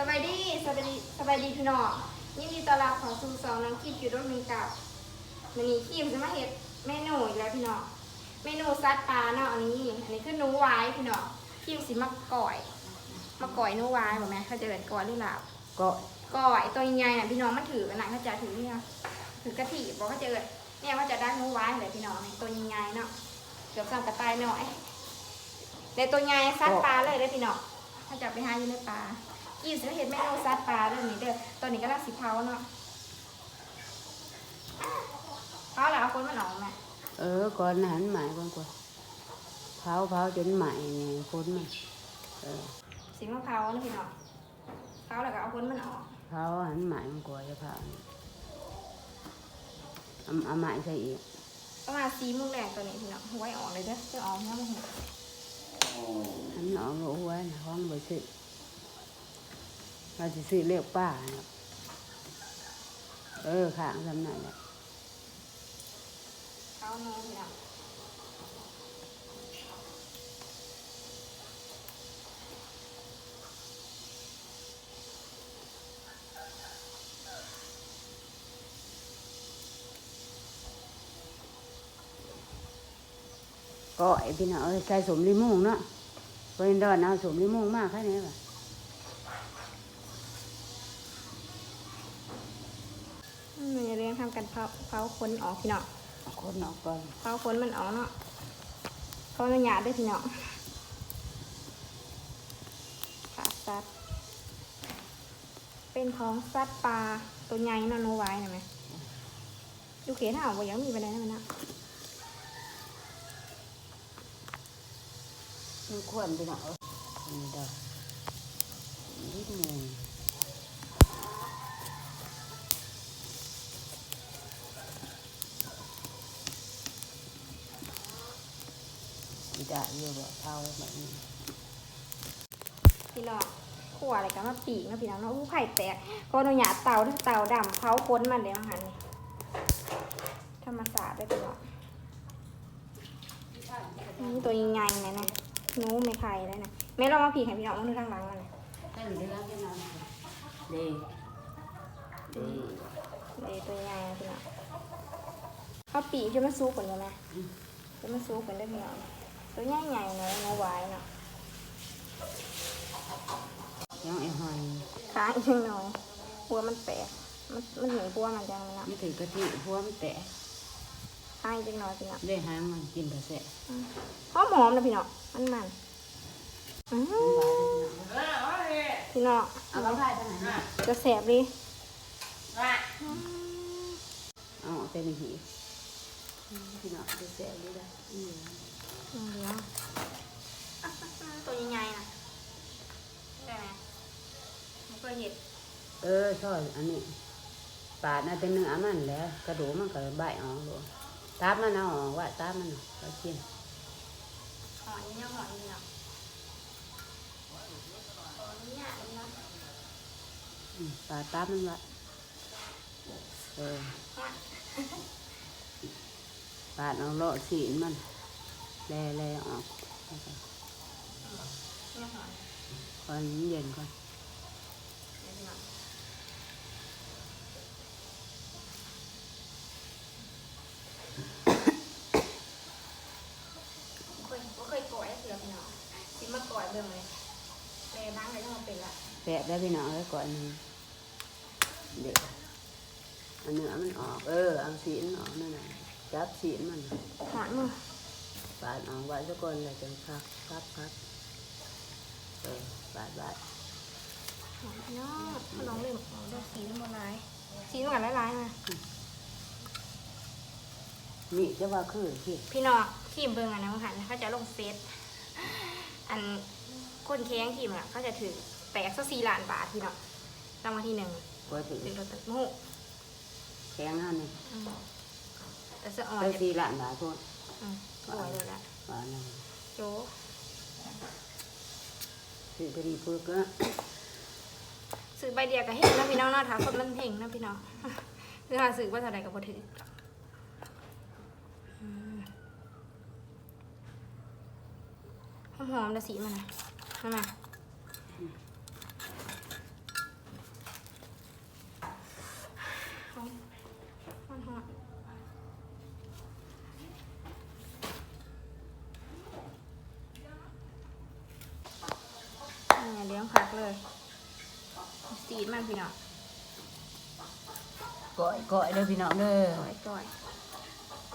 สบายดีสบายดีสบายดีพี่น้องยินดีต้อนรับเของสู่สองน้องคิดอยู่ร่วมหนึ่งกับวันนี้คิมจะมาเฮ็ดเมนูอีกแล้วพี่น้องเมนูซัดปลาเนาะอันนี้ อันนี้คือหนูไว้พี่น้องคิมสิมาก่อยมาก่อยหนูไว้บอกไหมเขาจะเอินก่อยหรือลาบก็ก่อยตัวใหญ่ๆน่ะพี่น้องมันถืออันไหนเขาจะถือเนี่ยถือกะทิบอกเขาจะเอินเนี่ยเขาจะได้หนูไว้เลยพี่น้องนี่ตัวใหญ่ๆเนาะเกือบสั่งกระต่ายหน่อยเดี๋ยวตัวใหญ่ซัดปลาเลยเด้อพี่น้องถ้าจะไปหาอยู่ในปลา กี่สิเห็ดเมนูซัดปลาเรื่องนี้เด้อตอนนี้ก็ลังสิเผาเนาะเผาแล้วเอาคนมันออกไหมเออก่อนหันหมายก่อนกว่าเผาเผาจนใหม่เนี่ยคนมันเออสิมาเผานะพี่น้องเผาแล้วก็เอาคนมันออกเผาหันหมายมันกว่าจะเผาเอาเอาหมายใส่อีกประมาณสี่โมงแรกตัวนี้พี่น้องไว้ออกเลยเด้อจะออกน้ำมันหัวหันหนองรู้ไว้นะห้องไปซื้อเราจะซื้อเรียกป้าเนาะเออข้างทำนั่นแหละเผาเนาะพี่น้องก็ไอพี่น้องเอ้ยใส่สมลิมูงเนาะเป็นดอนเอาสมลิมูงมากแค่นี้ป่ะ อืมอย่าเลี้ยงทำกันเผาเผาคนออกพี่น้องเอาคนออกก่อนเผาคนมันออกเนาะเพราะมันหยาดด้วยพี่น้องขาซัดเป็นของซัดปลาตัวใหญ่เนาะโนไว้นะไหมดูเขนห่าวบ่ยังมีไปไหนนะมันนะมันควรพี่น้องเอ้ยนี่ดอกนิดหนึง ไม่ได้เยอะแบบเท่าแบบนี้พี่น้องขั่วอะไรกันมาปีกเนาะพี่น้องเนาะอู้ไข่แตกก็โนหยาดเตาที่เตาดำเผาค้นมันเดี๋ยวหันนี่ธรรมศาสตร์ได้พี่น้องนี่ตัวใหญ่ๆนะนะหนูไม่ไข่เลยนะแม่ลองมาปีกให้พี่น้องมาดูทางหลังมันนะถ้าอยู่ที่ร้านก็นอนเดเดเดี๋ยวตัวใหญ่นะพี่น้องเอาปีกจะมาซุกก่อนเลยไหมจะมาซุกก่อนได้พี่น้อง ตัวใหญ่ๆเนาะเนาะไว้เนาะยังไอ้หอยขาอีกนิดหน่อยหัวมันแตกมันมันหนีหัวมันจังเลยนะไม่ถือกะทิหัวมันแตะขาอีกนิดหน่อยพี่น้องได้หางมันกินกระแสะหอมหอมนะพี่น้องมันมันอื้อหือพี่น้องเอาไปพายทางไหนจะแสบดิเอาออกแต่ในหี พี่น้องกระแสะดีได้อืมอืมเดี๋ยวตัวใหญ่ๆนะได้ไหมมันก็เห็ดเออซอยอันนี้ปาดน่าจะเนื้อมันแล้วกระดูกมันก็ใบออกเลยตาบมันเอาออกว่าตาบมันก็กินหอยเนี่ยหอยเนี่ยหอยเนี่ยนะอืมปาดตาบมันไว่าเออ ปาดเอาเลาะสีนมันแล่แล่ออกแล้วก็เนี่ยหอยก่อนเย็นก่อนเดี๋ยวพี่น้องเคยบ่เคยก่อยเสือพี่น้องสิมาก่อยเบิ่งเลยแม่บ้างเลยต้องมาเป็นละแปะได้พี่น้องไว้ก่อนหนึงเด็กเอาเนื้อมันออก เออเอาสีนออกนั่นน่ะ จับสีนมันหอนมือปาดออกไว้สักคนเลยจังพักพักพักเออปาดไว้หอนเนาะมาลองเล่มเอาได้สีมันบนลายสีมันกันหลายๆมามีจะว่าคือที่พี่น้องทีมเบิ่งอันนะมึงหันเขาจะลงเฟซอันคนแข้งทีมอะเขาจะถือแตกสักสี่ล้านบาทพี่น้องรางวัลที่หนึ่งกว่าถึงถือรถตัดโม่แข็งเท่านี้ แต่สะอ่อนได้จะสี่ล้านบาทพวกอืมสวยเลยละว่านั่นโจซื้อพอดีปึ๊กก็ซื้อใบเดียวก็เห็นนะพี่น้องเนาะถ้าคนมันเพ่งนะพี่น้องคือหาซื้อว่าเท่าไหร่กับบ่ถืออืมหอมๆนะสีมันนะนั่นน่ะ พักเลยสีดมันพี่น้องก้อยก้อยเด้อพี่น้องเด้อก้อยก้อย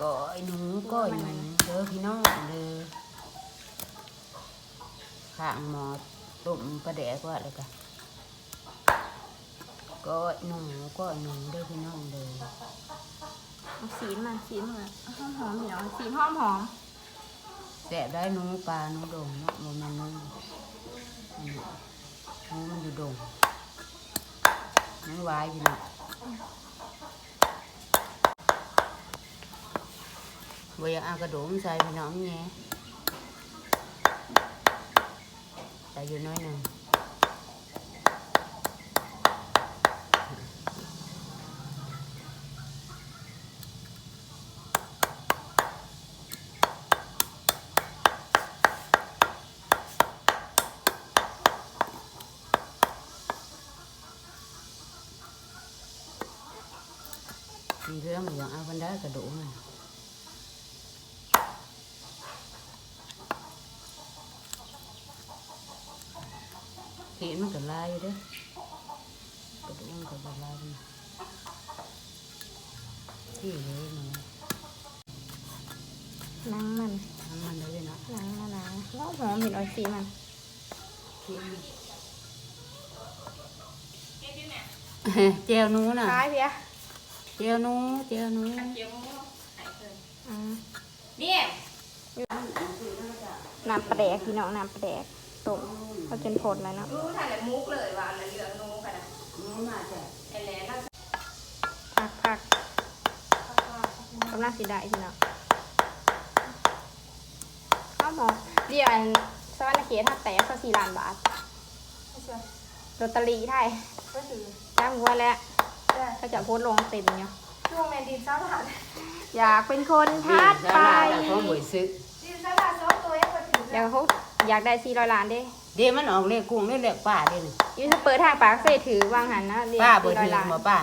ก้อยหนูก้อยหนูเด้อพี่น้องเด้อข้างหมอต้มปลาแดกว่าเลยกันก้อยหนูก้อยหนูเด้อพี่น้องเด้อเอาสีดมันสีดมันหอมหอมๆพี่น้องสีดหอมหอมแสบได้หนูปลาหนูดงเนาะมันมันห นูอันนี้หนูมันอยู่ดงหนูไว้พี่น้องบ่อยากเอากระดูกใส่พี่น้องแง่แต่อยู่น้อยหนึ่งมีเรื่องอย่างเอาบันไดกระดูกมันขีดมันก็ลายอยู่เด้อกระดูกมันก็ลายอยู่ที่ เลยมันๆนังมันทั้งมันเลยเนาะนังมันนังหอมหอมพี่น้องสีดมันขีดมันเจลหนูน่ะคล้ายเพียเจลหนูเจลหนูอืมเนี่ยน้ำปลาแดกพี่น้องน้ำปลาแดกต้มเขาจนผดแล้วเนาะรู้ถ่ายแต่มุกเลยว่าอะไรเหลืองนูกันนะหนูมาจ้ะไอ้แหล่ก็พักพักกำลังสีได้พี่น้องข้าวหมอเดียวอันสวรรค์เขตถ้าแตกก็สี่ล้านบาทลอตเตอรี่ไทยก็คือจ้างวัวแล้วได้ เขาจะโพสต์ลงเต็มเนาะช่วงแมนดินเจ้าหลานอยากเป็นคนทัดเดี๋ยวไปลาแต่ของบ่อยซื้อดินเจ้าหลานสองตัวยังมาถึงเดี๋ยวเขาอยากได้สี่ร้อยล้านเด้เดี๋ยวมันออกเลขกุ้งเลขเลขป้าเด้นี่ยูทูบเปิดทางปากเสถือวางหันนะเดี๋ยวป้าเบิดสี่ร้อถืยอล้านมาป้า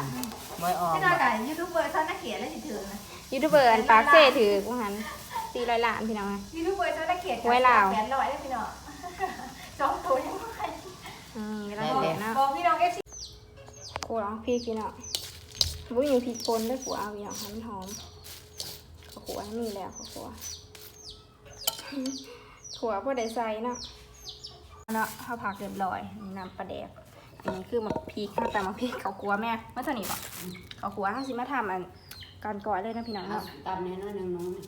บ่อยออกไม่ได้กันยูทูบเบอร์ท่านนักเขียนและสิถือนะยูทูบเบอร์อันปากเสถือวางหันสี่ร้อยล้านพี่น้องไงยูทูบเบอร์ท่านนักเขียนไว้ลาวแปดร้อยได้พี่น้องสองตัวยังไม่อืมแล้วก็เนาะบอกพี่น้องเอฟซี โคตรเอาพี่พี่น้องบุ้ยมีพริกป่นด้วยผัวเอาพี่น้องให้มันหอมข้าวขัวมีแล้วข้าวขัวขัวพวกได้ใส่เนาะเนาะข้าวผักเรียบร้อยนี่น้ำปลาแดกอันนี้คือมาพริกข้าวแต่มาพริกข้าวขัวแม่เมื่อสนิทบอกข้าวขัวห้าสิมาทำอันการก่อยเลยนะพี่น้องเอาเนาะตามนี้น้อยหนึงหนูนี่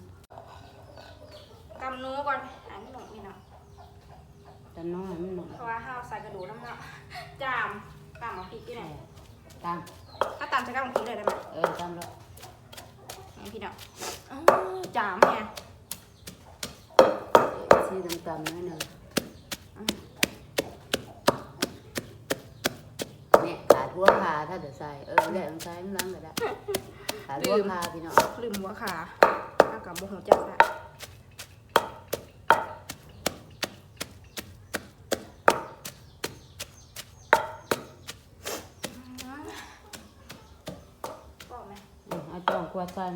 กำนู้ก่อนอันนี้หนูพี่น้องตามน้อยมันหนูเพราะว่าห้าวใส่กระดูกน้ำเนาะจามตามมาพริกที่ไหน ตามถ้าตามจะกล้ามาพริกเลยได้ไหมเออตามแล้วนี่พี่น้องอ้าวจามไงซีตามตามน้อยหนึงเนี่ยขาดหัวขาถ้าเดี๋ยวใส่เออแล้วใส่มันล้างก็ได้ขาดหัวขาพี่น้องลืมหัวขาเอากับโมโหจักละบอกไหม อืมเอาจ้องก วาดกัน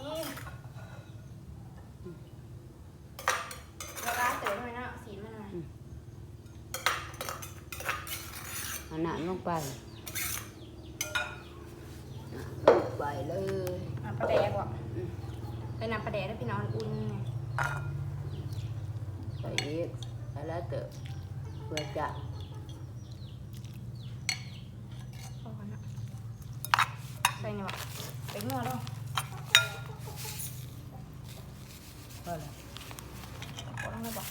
นี่แล้วร้านเต๋อหน่อยนะสีมันหน่อยเอาหนามลงไปอะไปเลยน้ำปลาแดกว่ะเป็นน้ำปลาแดกแล้วพี่น้องอุ่นไงใส่อีกใส่แล้วเตอะเพื่อจะ พอกันนะ ใส่นี่ว่ะเป็นนัวแล้วก็แล้วกดลงเลยบอก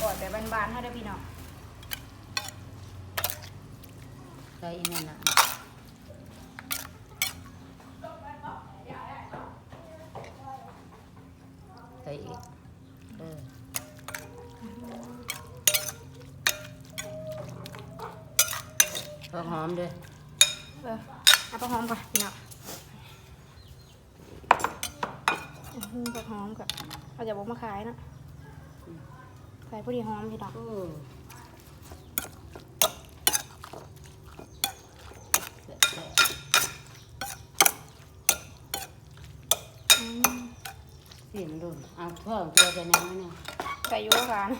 ปล่อยแบบบานๆให้ได้พี่น้องใส่อีนั่นน่ะใส่อีกเออ พอหอมด้วยเออเอาปลาหอมก่อนพี่น้องอื้อหือปลาหอมก่อนเขาจะบอกมาขายนะใส่พอดีหอมพี่น้องโอ้แซ่บอืมๆสิมดูเอาท่อตัวจะแน่ไหมเนี่ยใส่อยูร้าน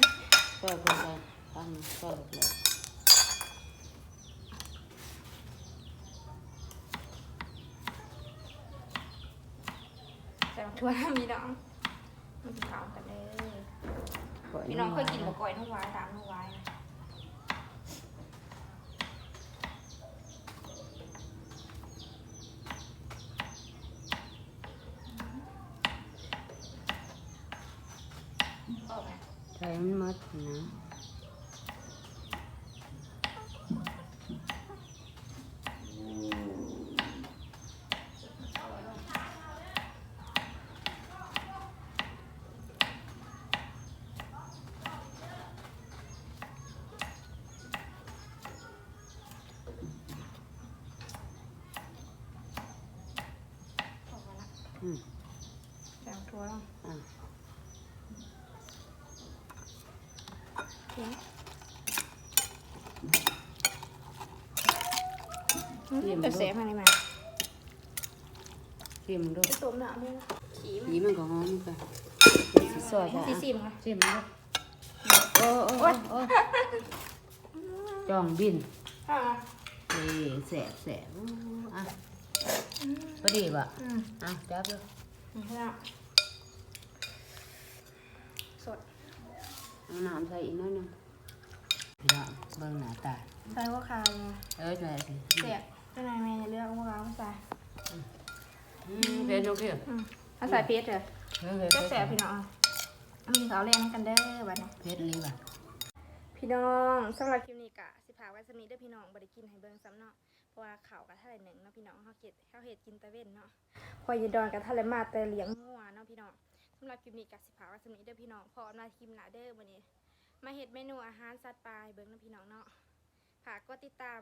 ท่อตัวจะตั้งท่อตัวใส่ ถั่วน้ำพี่น้องมันกินข้าวกันเลยพี่น้องเคยกินบะกอยนุ่งวายตามนุ่งวายนะออกไหมใช้มันหมดนะ ออกมาละ อืม ใส่ถั่วลง อะ เพียงจะเสียมาเลยมาสิมดูจะตุ่มหนาด้วยขี่มันผีมันก็หอมไปสิซอยจ้ะสีสิมค่ะสิมดูโอ้โอ้โอ้จองบินอ่าเอ้แสบแสบอู้อะพอดีป่ะอืมอะจับเลย นี่ค่ะสด เอาน้ำใส่อีกหน้อยหนึงพี่น้องเบิ่งหน้าตา ใส่ว่าคาเลยเอ้ยใส่สิเสียบเจ้านายแม่จะเลือกว่าเราใส่อืมเป็นโอเคอืมถ้าใส่เพชรเหรอเฮ้ยเฮ้ยจะแสบพี่น้องมีเขาเล่นกันเด้อบัดนี้ เพชรลีป่ะ พี่น้องสำหรับคลิปนี้กะสิพาไว้สำนี้เด้อพี่น้องบ่ได้กินให้เบิ่งซ้ำเนาะเพราะว่าเขาวกะทะเลหนึ่งเนาะพี่น้องเขาเก็ดเขาเห็ดกินตะเว้นเนาะพอยีดอนกะทะเลมาแต่เลี้ยงงัวเนาะพี่น้องสำหรับคลิปนี้กะสิพาไว้สำนีเด้อพี่น้องพอมาคลิปหนาเด้อวันนี้ มาเห็ดเมนูอาหารสัตว์ปลายเบิ้งเนาะพี่น้องเนาะฝากกดติดตาม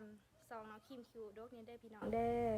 ซองน้องคิมคิวดกนี้เด้อพี่น้องเด้อ